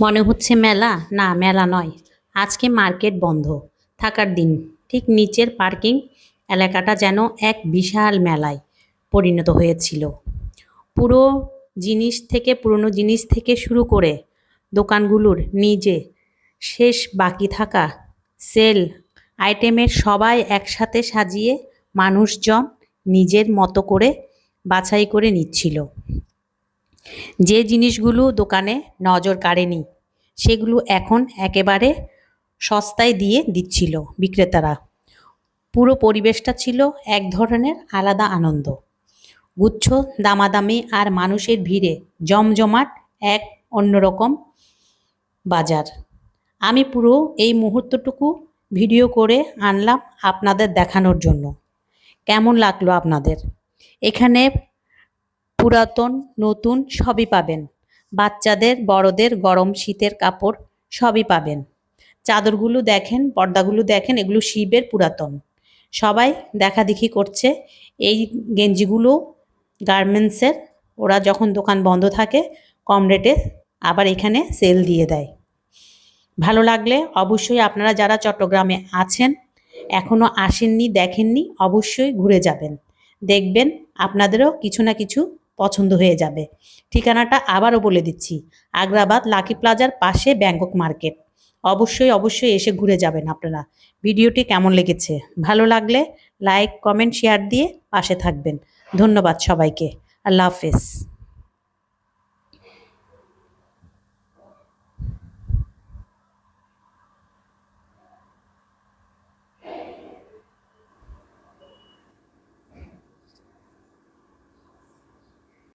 মনে হচ্ছে মেলা? না, মেলা নয়। আজকে মার্কেট বন্ধ। থাকার দিন। ঠিক নিচের পার্কিং এলাকাটা যেন এক বিশাল মেলায় পরিণত হয়েছিল। পুরো জিনিস থেকে, পুরনো জিনিস থেকে শুরু করে দোকানগুলোর নিজে শেষ বাকি থাকা সেল আইটেমের সবাই একসাথে সাজিয়ে মানুষজন নিজের মতো করে বাছাই করে নিচ্ছিল। যে জিনিসগুলো দোকানে নজর কাড়েনি, সেগুলো এখন একেবারে সস্তায় দিয়ে দিচ্ছিল বিক্রেতারা। পুরো পরিবেশটা ছিল এক ধরনের আলাদা আনন্দ। গুচ্ছ, দামাদামি আর মানুষের ভিড়ে জমজমাট এক অন্যরকম বাজার। আমি পুরো এই মুহূর্তটুকু ভিডিও করে আনলাম আপনাদের দেখানোর জন্য। কেমন লাগল আপনাদের? এখানে পুরাতন, নতুন সবই পাবেন। বাচ্চাদের, বড়দের গরম শীতের কাপড় সবই পাবেন। চাদরগুলো দেখেন, পর্দাগুলো দেখেন, এগুলো শিবের পুরাতন। সবাই দেখাদেখি করছে। এই গেঞ্জিগুলো গার্মেন্টসের, ওরা যখন দোকান বন্ধ থাকে, কম রেটে আবার এখানে সেল দিয়ে দেয়। ভালো লাগলে অবশ্যই আপনারা যারা চট্টগ্রামে আছেন এখনও আসেননি, দেখেননি, অবশ্যই ঘুরে যাবেন। দেখবেন আপনাদেরও কিছু না কিছু পছন্দ হয়ে যাবে। ঠিকানাটা আবারও বলে দিচ্ছি, আগ্রাবাদ লাকি প্লাজার পাশে ব্যাংকক মার্কেট। অবশ্যই অবশ্যই এসে ঘুরে যাবেন আপনারা। ভিডিওটি কেমন লেগেছে? ভালো লাগলে লাইক, কমেন্ট, শেয়ার দিয়ে পাশে থাকবেন। ধন্যবাদ সবাইকে। আল্লাহ হাফেজ।